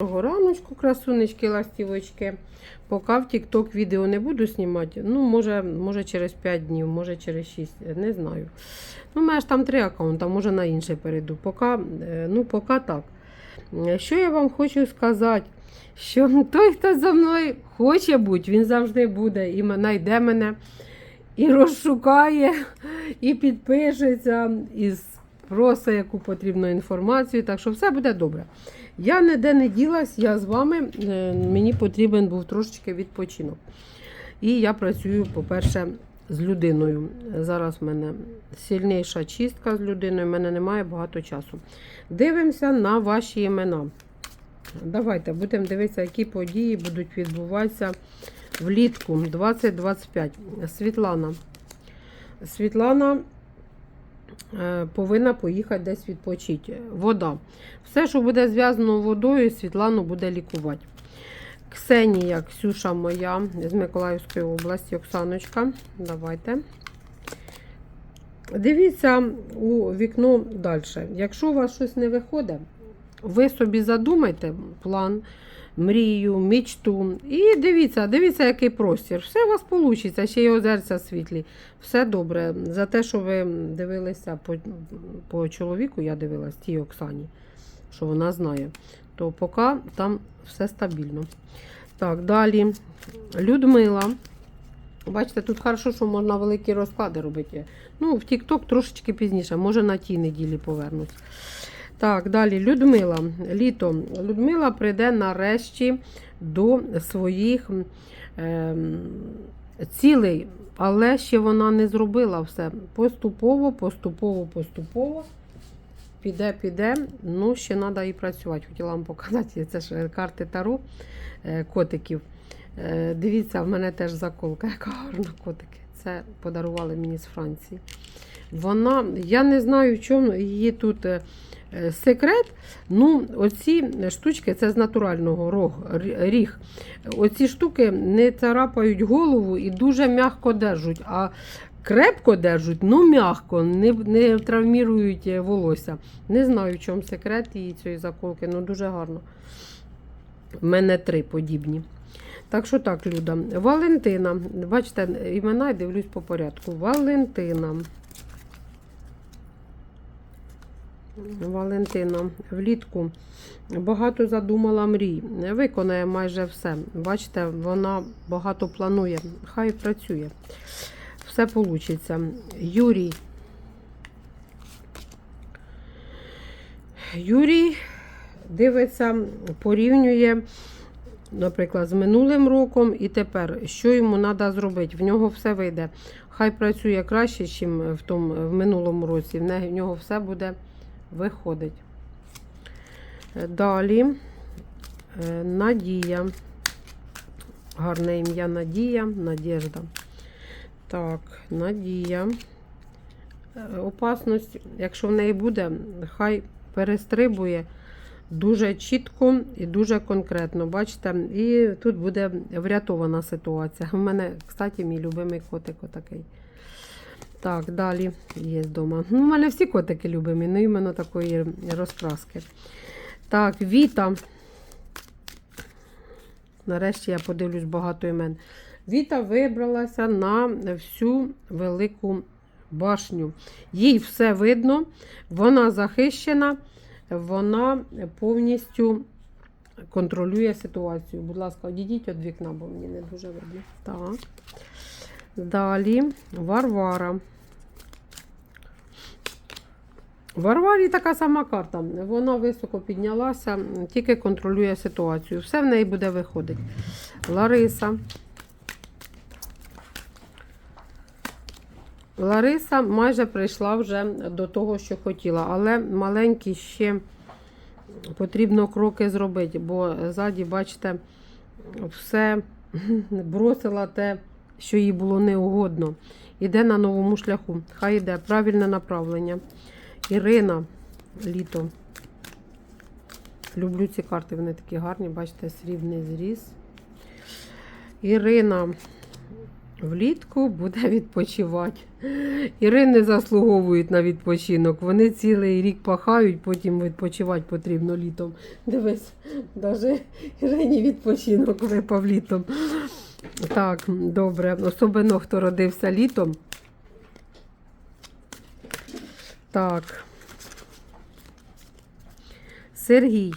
Раночку, красунечки, ластівочки. Поки в TikTok відео не буду знімати. Ну, може, може через 5 днів, може через 6, не знаю. Ну, у мене ж там три аккаунти, може на інший перейду. Поки, е, ну, поки так. Е, Що я вам хочу сказати? Що той, хто за мною хоче бути, він завжди буде і знайде мене, і розшукає, і підпишеться, і спросить яку потрібну інформацію. Так що все буде добре. Я ніде не ділась, я з вами. Е, Мені потрібен був трошечки відпочинок. І я працюю, по-перше, з людиною. Зараз в мене сильніша чистка з людиною, в мене немає багато часу. Дивимося на ваші імена. Давайте будемо дивитися, які події будуть відбуватися влітку 2025. Світлана. Світлана повинна поїхати десь відпочити. Вода. Все, що буде зв'язано водою, Світлану буде лікувати. Ксенія, Ксюша моя з Миколаївської області, Оксаночка. Давайте. Дивіться у вікно далі. Якщо у вас щось не виходить, ви собі задумайте план, мрію, мічту. І дивіться, дивіться, який простір. Все у вас вийде, ще й озерця світлі. Все добре. За те, що ви дивилися по, по чоловіку, я дивилась тій Оксані, що вона знає, то поки там все стабільно. Так, далі. Людмила. Бачите, тут хорошо, що можна великі розклади робити. Ну, в TikTok трошечки пізніше, може на тій неділі повернусь. Так, далі Людмила. Літо. Людмила прийде нарешті до своїх ем, цілей, але ще вона не зробила все. Поступово, поступово, поступово. Піде, піде. Ну, ще треба і працювати. Хотіла вам показати. Це ж карти Таро е, котиків. Е, Дивіться, в мене теж заколка, яка гарна котики. Це подарували мені з Франції. Вона, я не знаю, в чому її тут е, е, секрет. Ну, оці штучки, це з натурального рог, ріг. Оці штуки не царапають голову і дуже м'яко держуть. А крепко держуть, ну м'яко, не, не травмірують е, волосся. Не знаю, в чому секрет її цієї заколки, ну дуже гарно. У мене три подібні. Так що так, Люда. Валентина. Бачите, імена я дивлюсь по порядку. Валентина. Валентина влітку багато задумала мрій. Виконає майже все. Бачите, вона багато планує. Хай працює. Все вийде. Юрій. Юрій дивиться, порівнює наприклад, з минулим роком і тепер, що йому треба зробити. В нього все вийде. Хай працює краще, ніж в, в минулому році. В нього все буде виходить. Е, Далі е, Надія. Гарне ім'я Надія, Надєжда. Так, Надія. Е, Опасність, якщо в неї буде, хай перестрибує дуже чітко і дуже конкретно. Бачите, і тут буде врятована ситуація. У мене, кстати, мій любимий котик отакий. Так, далі є вдома. Ну, у мене всі котики любимі, ну іменно такої розкраски. Так, Віта. Нарешті я подивлюсь багато імен. Віта вибралася на всю велику башню. Їй все видно, вона захищена, вона повністю контролює ситуацію. Будь ласка, одійдіть від вікна, бо мені не дуже видно. Так. Далі Варвара. Варварі така сама карта. Вона високо піднялася, тільки контролює ситуацію. Все в неї буде виходити. Лариса. Лариса майже прийшла вже до того, що хотіла, але маленькі ще потрібно кроки зробити, бо ззаді, бачите, все бросила те, що їй було неугодно. Іде на новому шляху. Хай йде правильне направлення. Ірина, літо. Люблю ці карти, вони такі гарні, бачите, срібний зріз. Ірина, влітку буде відпочивати. Ірини заслуговують на відпочинок. Вони цілий рік пахають, потім відпочивати потрібно літом. Дивись, навіть Ірині відпочинок випав літом. Так, добре. Особливо, хто родився літом. Так. Сергій.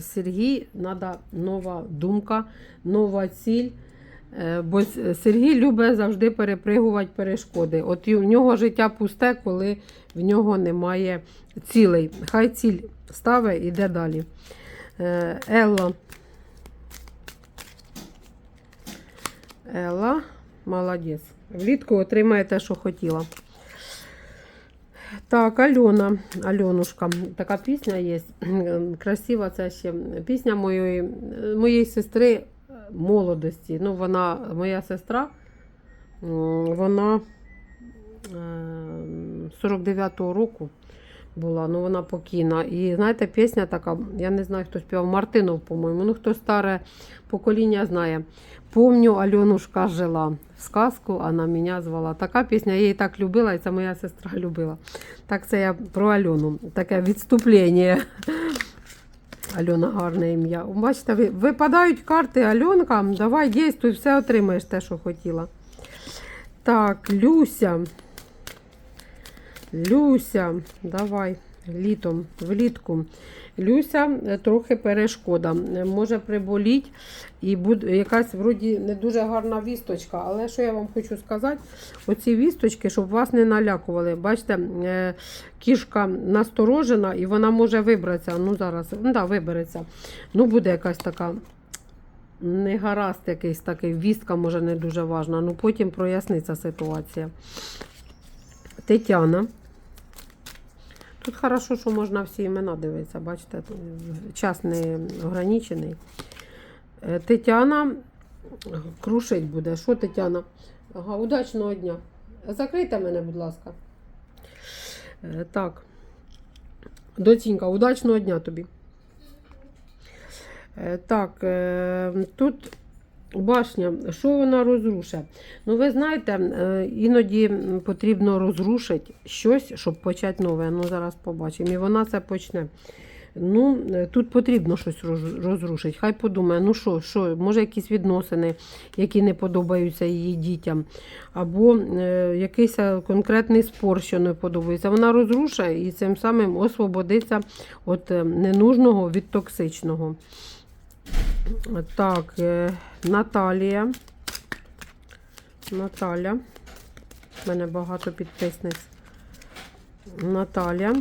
Сергій, треба нова думка, нова ціль. Е, Бо Сергій любить завжди перепригувати перешкоди. От в нього життя пусте, коли в нього немає цілей. Хай ціль ставить і йде далі. Е, Елла. Елла, молодець. Влітку отримає те, що хотіла. Так, Альона, Альонушка, така пісня є. Красива це ще пісня моєї, моєї сестри молодості. Ну, вона, моя сестра, вона е, 49-го року була, ну вона покійна. І знаєте, пісня така, я не знаю, хто співав, Мартинов, по-моєму. Ну, хто старе покоління знає. Помню, Альонушка жила в сказку, вона мене звала. Така пісня, я її так любила, і це моя сестра любила. Так це я про Альону. Таке відступлення. Альона гарне ім'я. Бачите, випадають карти Альонка. Давай дійствуй, все отримаєш те, що хотіла. Так, Люся. Люся, давай, літом, влітку. Люся е, трохи перешкода. Е, Може приболіть і буде якась вроді не дуже гарна вісточка. Але що я вам хочу сказати, оці вісточки, щоб вас не налякували. Бачите, е, кішка насторожена і вона може вибратися. Ну, зараз, ну да, вибереться. Ну, буде якась така. Не гаразд якийсь такий, вістка може не дуже важна. Ну потім проясниться ситуація. Тетяна. Тут хорошо, що можна всі імена дивитися, бачите, час не ограничений. Е, Тетяна крушить буде. Що Тетяна? Ага, удачного дня. Закрийте мене, будь ласка. Е, Так. Доцінька, удачного дня тобі. Е, Так, тут башня, що вона розрушить? Ну, ви знаєте, е, іноді потрібно розрушити щось, щоб почати нове. Ну, зараз побачимо. І вона це почне. Ну, е, тут потрібно щось розрушити. Хай подумає, ну що, що, може якісь відносини, які не подобаються її дітям, або е, якийсь е, конкретний спор, що не подобається. Вона розрушає і цим самим освободиться від ненужного, від токсичного. Так, е, Наталія. Наталя. У мене багато підписниць. Наталя.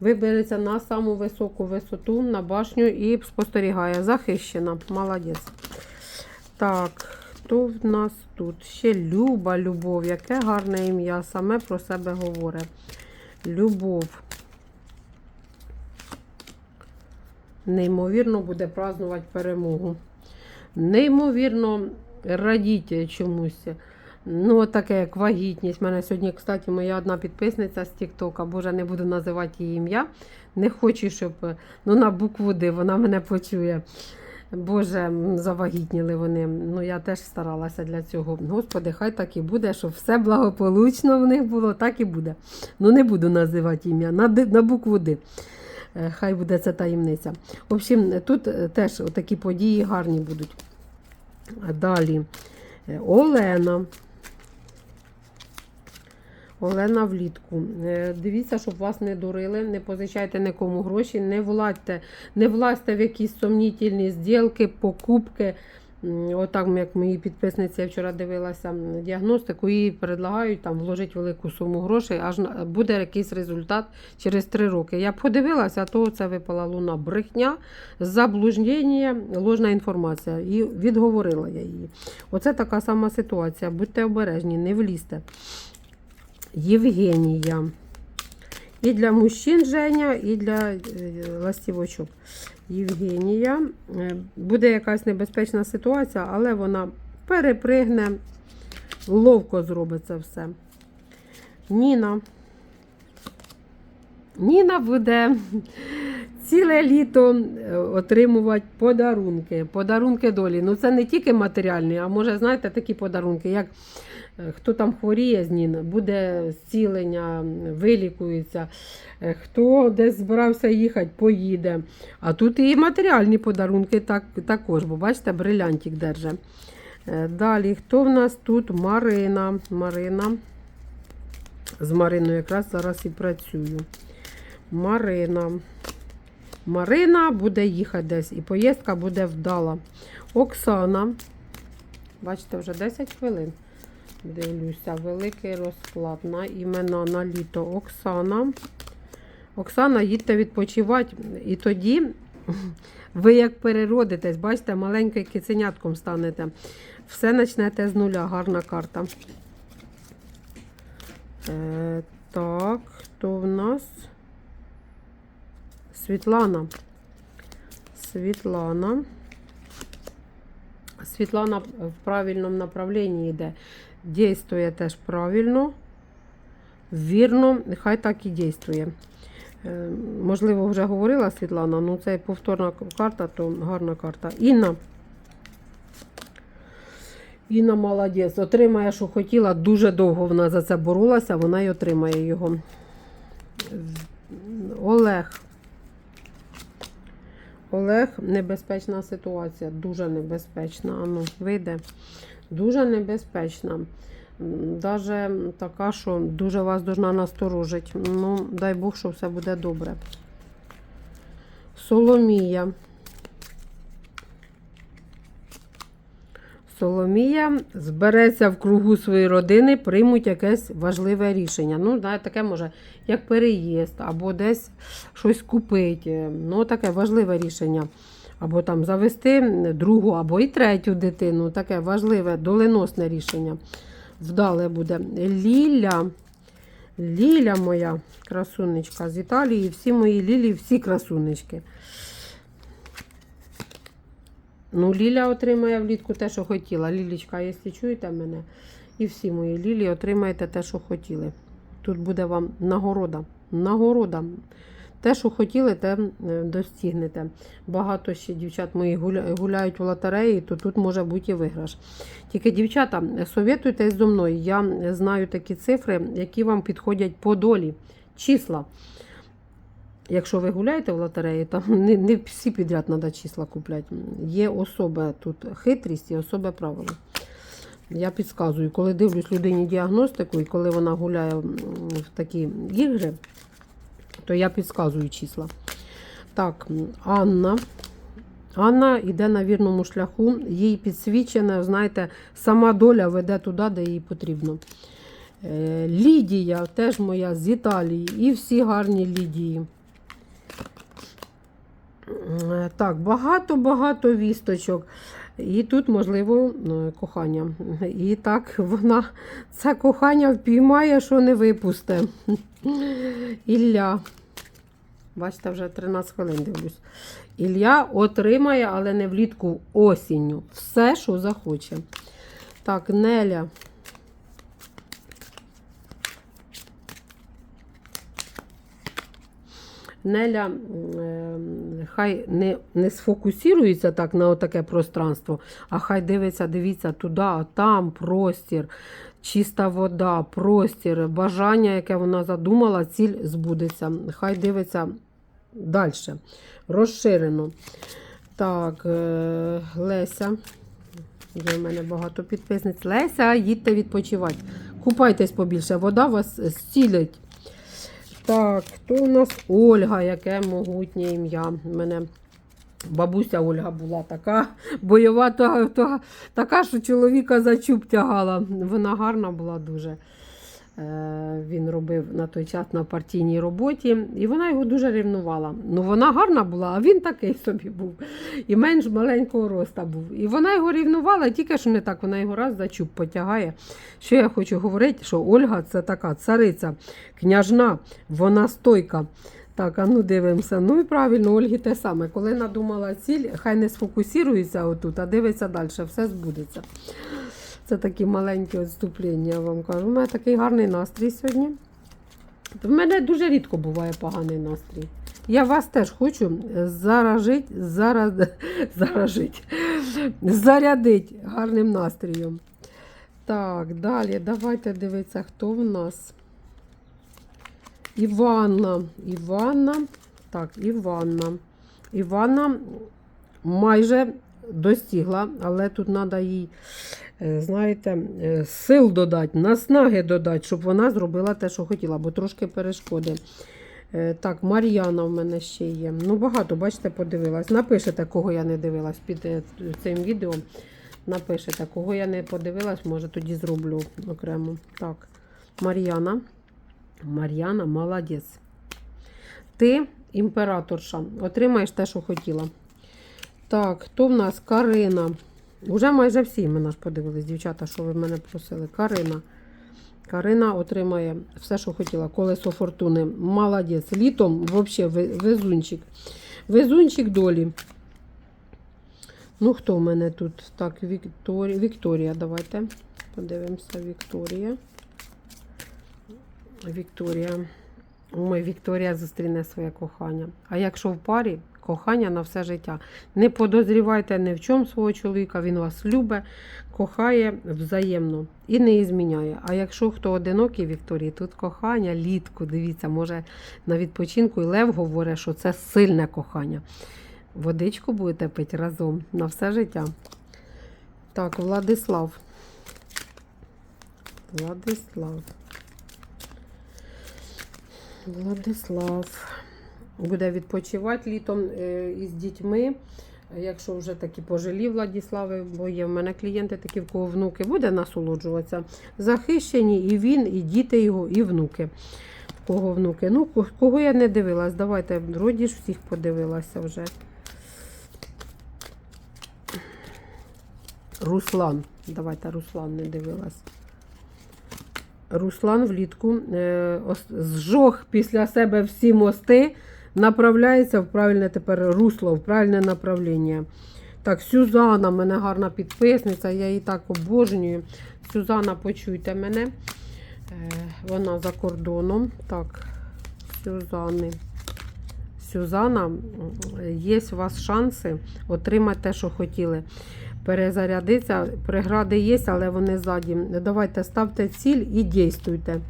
Вибереться на саму високу висоту, на башню і спостерігає. Захищена. Молодець. Так, хто в нас тут? Ще Люба, Любов. Яке гарне ім'я. Саме про себе говорить. Любов. Неймовірно буде празднувати перемогу. Неймовірно радіти чомусь. Ну, таке як вагітність. У мене сьогодні, кстати, моя одна підписниця з Тіктока, боже, не буду називати її ім'я. Не хочу, щоб ну, на букву Д вона мене почує. Боже, завагітніли вони. Ну, я теж старалася для цього. Господи, хай так і буде, щоб все благополучно в них було, так і буде. Ну, не буду називати ім'я на, на букву Д. Е, Хай буде це таємниця. В общем, тут е, теж такі події гарні будуть. Далі е, Олена. Олена влітку. Дивіться, щоб вас не дурили, не позичайте нікому гроші, не владьте, не влазьте в якісь сумнітельні зділки, покупки. Отак, як мої підписниці, я вчора дивилася діагностику, їй предлагають там вложити велику суму грошей, аж буде якийсь результат через три роки. Я подивилася, а то це випала луна брехня, заблуждення, ложна інформація. І відговорила я її. Оце така сама ситуація. Будьте обережні, не влізьте. Євгенія. І для мужчин Женя, і для е, ластівочок. Євгенія. Е, Буде якась небезпечна ситуація, але вона перепригне, ловко зробить це все. Ніна. Ніна буде ціле літо е, отримувати подарунки. Подарунки долі. Ну це не тільки матеріальні, а може, знаєте, такі подарунки, як хто там хворіє з Нін, буде зцілення, вилікується. Е, Хто десь збирався їхати, поїде. А тут і матеріальні подарунки так, також, бо бачите, брилянтик держить. Е, Далі, хто в нас тут? Марина. Марина. З Мариною якраз зараз і працюю. Марина. Марина буде їхати десь, і поїздка буде вдала. Оксана. Бачите, вже 10 хвилин. Дивлюся, великий розклад на імена на літо. Оксана. Оксана, їдьте відпочивати. І тоді ви як переродитесь, бачите, маленьким киценятком станете. Все почнете з нуля. Гарна карта. Е, так, хто в нас? Світлана. Світлана. Світлана в правильному направленні йде. Дійствує теж правильно, вірно, нехай так і дійствує. Е, Можливо, вже говорила Світлана, ну це повторна карта, то гарна карта. Інна. Інна молодець. Отримає, що хотіла. Дуже довго вона за це боролася, вона й отримає його. Олег. Олег, небезпечна ситуація, дуже небезпечна. Ану, вийде. Дуже небезпечна. Даже така, що дуже вас должна насторожить. Ну, дай Бог, що все буде добре. Соломія. Соломія збереться в кругу своєї родини, приймуть якесь важливе рішення. Ну, таке може, як переїзд, або десь щось купити. Ну, таке важливе рішення. Або там завести другу, або і третю дитину. Таке важливе, доленосне рішення. Вдале буде. Ліля. Ліля моя красунечка з Італії. Всі мої лілі, всі красунечки. Ну, Ліля отримає влітку те, що хотіла. Лілічка, якщо чуєте мене, і всі мої лілі отримаєте те, що хотіли. Тут буде вам нагорода. Нагорода. Те, що хотіли, те достигнете. Багато ще дівчат мої гуляють у лотереї, то тут може бути і виграш. Тільки, дівчата, совєтуйтесь зо мною. Я знаю такі цифри, які вам підходять по долі. Числа. Якщо ви гуляєте в лотереї, там не, не всі підряд треба числа купляти. Є особа тут хитрість і особа правила. Я підказую, коли дивлюсь людині діагностику, і коли вона гуляє в такі ігри, то я підказую числа. Так, Анна. Анна йде на вірному шляху, їй підсвічена, знаєте, сама доля веде туди, де їй потрібно. Е, Лідія, теж моя з Італії, і всі гарні Лідії. Е, Так, багато-багато вісточок. І тут, можливо, е, кохання. І так вона це кохання впіймає, що не випусте. Ілля. Бачите, вже 13 хвилин дивлюсь. Ілля отримає, але не влітку осінню. Все, що захоче. Так, Неля. Неля е, хай не, не сфокусується так на таке пространство, а хай дивиться, дивіться туди, там простір, чиста вода, простір, бажання, яке вона задумала, ціль збудеться. Хай дивиться далі, розширено. Так, е, Леся. Є в мене багато підписниць. Леся, їдьте відпочивати. Купайтесь побільше, вода вас зцілить. Так, хто у нас Ольга, яке могутнє ім'я. У мене бабуся Ольга була така бойова, така, що чоловіка за чуб тягала. Вона гарна була дуже. Е, Він робив на той час на партійній роботі, і вона його дуже ревнувала. Ну, вона гарна була, а він такий собі був. І менш маленького роста був. І вона його ревнувала, тільки що не так, вона його раз за чуб потягає. Що я хочу говорити, що Ольга це така цариця, княжна, вона стойка. Так, а ну дивимося. Ну і правильно, Ольгі те саме. Коли надумала ціль, хай не сфокусується отут, а дивиться далі, все збудеться. Це такі маленькі відступлення, я вам кажу. У мене такий гарний настрій сьогодні. В мене дуже рідко буває поганий настрій. Я вас теж хочу заражити, зараз, заражить, зарядити гарним настроєм. Так, далі давайте дивитися, хто в нас. Іванна. Іванна. Так, Іванна. Іванна майже достигла, але тут треба їй, е, знаєте, е, сил додати, наснаги додати, щоб вона зробила те, що хотіла, бо трошки перешкоди. Е, Так, Мар'яна в мене ще є. Ну, багато, бачите, подивилась. Напишете, кого я не дивилась під цим відео. Напишете, кого я не подивилась, може тоді зроблю окремо. Так, Мар'яна. Мар'яна, молодець. Ти, імператорша, отримаєш те, що хотіла. Так, хто в нас? Карина. Уже майже всі імена ж подивились, дівчата, що ви мене просили. Карина. Карина отримає все, що хотіла. Колесо фортуни. Молодець. Літом взагалі везунчик. Везунчик долі. Ну, хто в мене тут? Так, Вікторія. Вікторія, давайте. Подивимося, Вікторія. Вікторія. Ой, Вікторія зустріне своє кохання. А якщо в парі, кохання на все життя. Не подозрівайте ні в чому свого чоловіка, він вас любить, кохає взаємно і не зміняє. А якщо хто одинокий Вікторії, тут кохання, літку, дивіться, може на відпочинку і Лев говорить, що це сильне кохання. Водичку будете пити разом на все життя. Так, Владислав. Владислав. Владислав буде відпочивати літом е, із дітьми. Якщо вже такі пожилі Владислави, бо є в мене клієнти, такі в кого внуки, буде насолоджуватися. Захищені і він, і діти його, і внуки. В кого внуки. Ну, кого я не дивилась, давайте, вроді ж всіх подивилася вже. Руслан. Давайте Руслан не дивилась. Руслан влітку е, зжог після себе всі мости, направляється в правильне тепер русло, в правильне направлення. Так, Сюзана, в мене гарна підписниця, я її так обожнюю. Сюзана, почуйте мене. Е, вона за кордоном. Так, Сюзани. Сюзана, є у вас шанси отримати те, що хотіли. Перезарядитися, прегради є, але вони ззаді. Давайте ставте ціль і дійствуйте.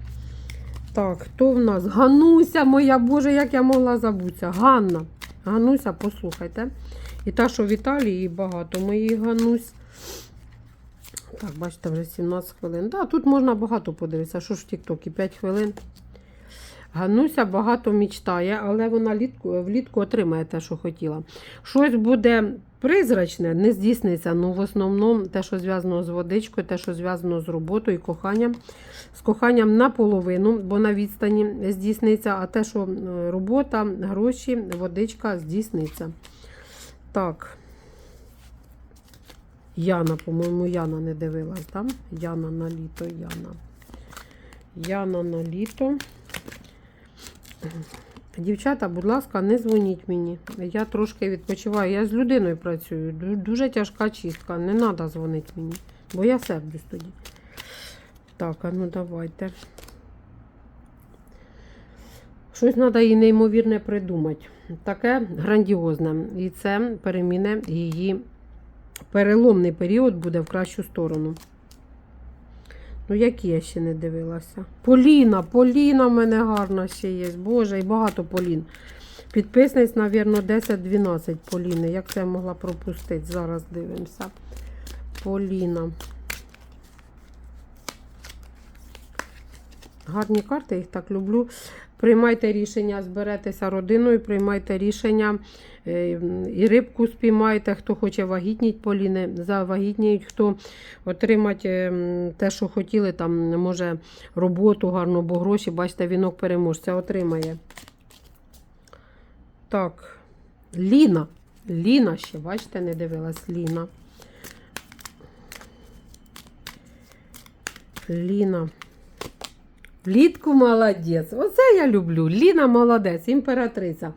Так, хто в нас? Гануся моя, Боже, як я могла забутися. Ганна. Гануся, послухайте. І та, що в Італії багато моїх Ганусь. Так, бачите, вже 17 хвилин. Да, тут можна багато подивитися. Що ж в Тіктокі? 5 хвилин. Гануся багато мічтає, але вона літку, влітку отримає те, що хотіла. Щось буде призрачне, не здійсниться. Ну, в основному те, що зв'язано з водичкою, те, що зв'язано з роботою і коханням. З коханням наполовину, бо на відстані здійсниться, а те, що е, робота, гроші, водичка здійсниться. Так. Яна, по-моєму, Яна не дивилась, там? Яна на літо, Яна. Яна на літо. Дівчата, будь ласка, не дзвоніть мені. Я трошки відпочиваю. Я з людиною працюю. Дуже тяжка чистка. Не треба дзвонити мені, бо я сердюсь тоді. Так, а ну давайте. Щось треба їй неймовірне придумати. Таке грандіозне. І це переміне її переломний період буде в кращу сторону. Ну, які я ще не дивилася. Поліна, Поліна в мене гарна ще є. Боже, і багато Полін. Підписниць, мабуть, 10-12 Поліни. Як це я могла пропустити? Зараз дивимося. Поліна. Гарні карти, їх так люблю. Приймайте рішення, зберетеся родиною, приймайте рішення е, і рибку спіймайте, хто хоче вагітність Поліни, завагітніють, хто отримати ем, те, що хотіли, там, може, роботу гарну, бо гроші, бачите, вінок переможця отримає. Так, Ліна. Ліна ще, бачите, не дивилась Ліна. Ліна. Влітку молодець. Оце я люблю. Ліна молодець, імператриця.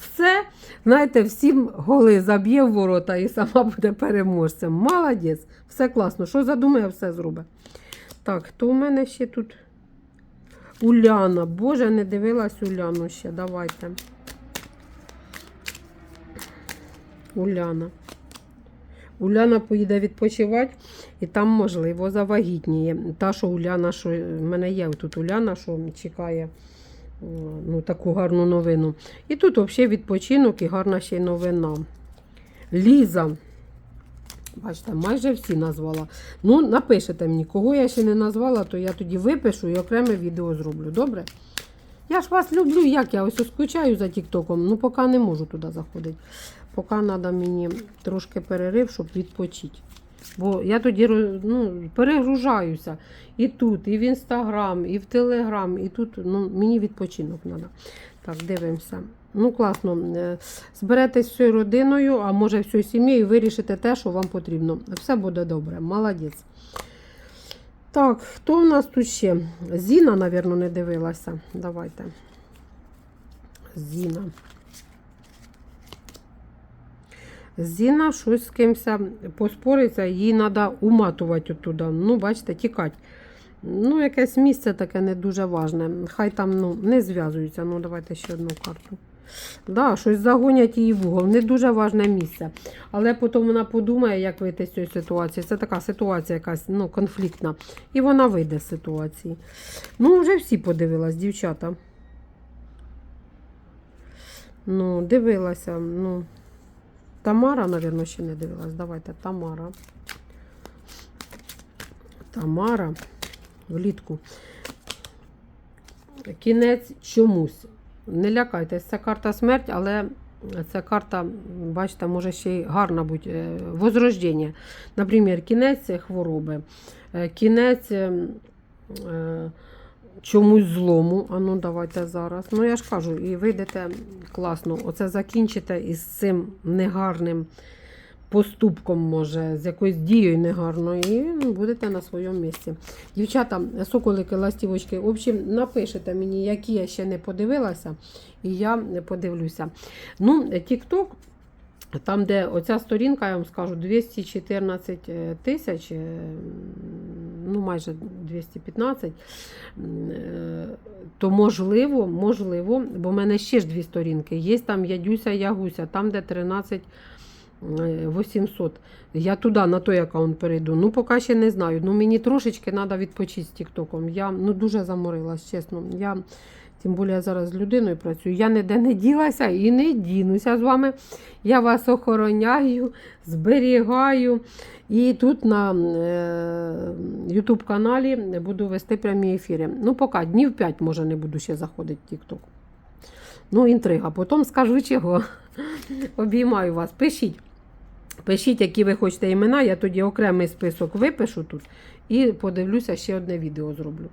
Все, знаєте, всім голи заб'є в ворота і сама буде переможцем. Молодець. Все класно. Що задумає, все зробить. Так, хто у мене ще тут? Уляна. Боже, не дивилась Уляну ще. Давайте. Уляна. Уляна поїде відпочивати, і там, можливо, завагітніє. Та, що Уляна, що в мене є тут Уляна, що чекає ну, таку гарну новину. І тут взагалі відпочинок і гарна ще новина. Ліза. Бачите, майже всі назвала. Ну, напишете мені, кого я ще не назвала, то я тоді випишу і окреме відео зроблю. Добре? Я ж вас люблю, як я ось скучаю за Тіктоком, ну поки не можу туди заходити. Поки треба мені трошки перерив, щоб відпочити. Бо я тоді ну, перегружаюся і тут, і в інстаграм, і в телеграм, і тут ну, мені відпочинок треба. Так, дивимося. Ну, класно. Е, Зберетесь всією родиною, а може всією сім'єю, і вирішите те, що вам потрібно. Все буде добре. Молодець. Так, хто в нас тут ще? Зіна, напевно, не дивилася. Давайте. Зіна. Зіна щось з кимось поспориться, їй треба уматувати оттуда. Ну, бачите, тікати. Ну, якесь місце таке не дуже важне. Хай там ну, не зв'язуються. Ну, давайте ще одну карту. Да, щось загонять її в угол. Не дуже важне місце. Але потім вона подумає, як вийти з цієї ситуації. Це така ситуація якась ну, конфліктна. І вона вийде з ситуації. Ну, вже всі подивилась, дівчата. Ну, дивилася. Ну, Тамара, напевно, ще не дивилась. Давайте, Тамара. Тамара. Влітку. Кінець чомусь. Не лякайтесь, це карта смерть, але ця карта, бачите, може ще й гарна бути. е, Возрождення. Наприклад, кінець хвороби, е, кінець е, чомусь злому. А ну давайте зараз. Ну я ж кажу, і вийдете класно. Оце закінчите із цим негарним поступком, може, з якоюсь дією негарною, і будете на своєму місці. Дівчата, соколики, ластівочки, в общем, напишете мені, які я ще не подивилася, і я подивлюся. Ну, TikTok, там, де оця сторінка, я вам скажу, 214 тисяч, е, ну майже 215, е, то можливо, можливо, бо в мене ще ж дві сторінки. Є там Ядюся Ягуся, там, де 13 е, 800. Я туди, на той аккаунт перейду. Ну, поки ще не знаю. Ну, мені трошечки треба відпочити з Тіктоком. Я ну, дуже заморилась, чесно. Я, тим більше я зараз з людиною працюю. Я ніде не ділася і не дінуся з вами. Я вас охороняю, зберігаю. І тут на е, YouTube каналі буду вести прямі ефіри. Ну, поки днів 5, може, не буду ще заходити в TikTok. Ну, інтрига. Потім скажу чого. Обіймаю вас. Пишіть. Пишіть, які ви хочете імена, я тоді окремий список випишу тут і подивлюся, ще одне відео зроблю.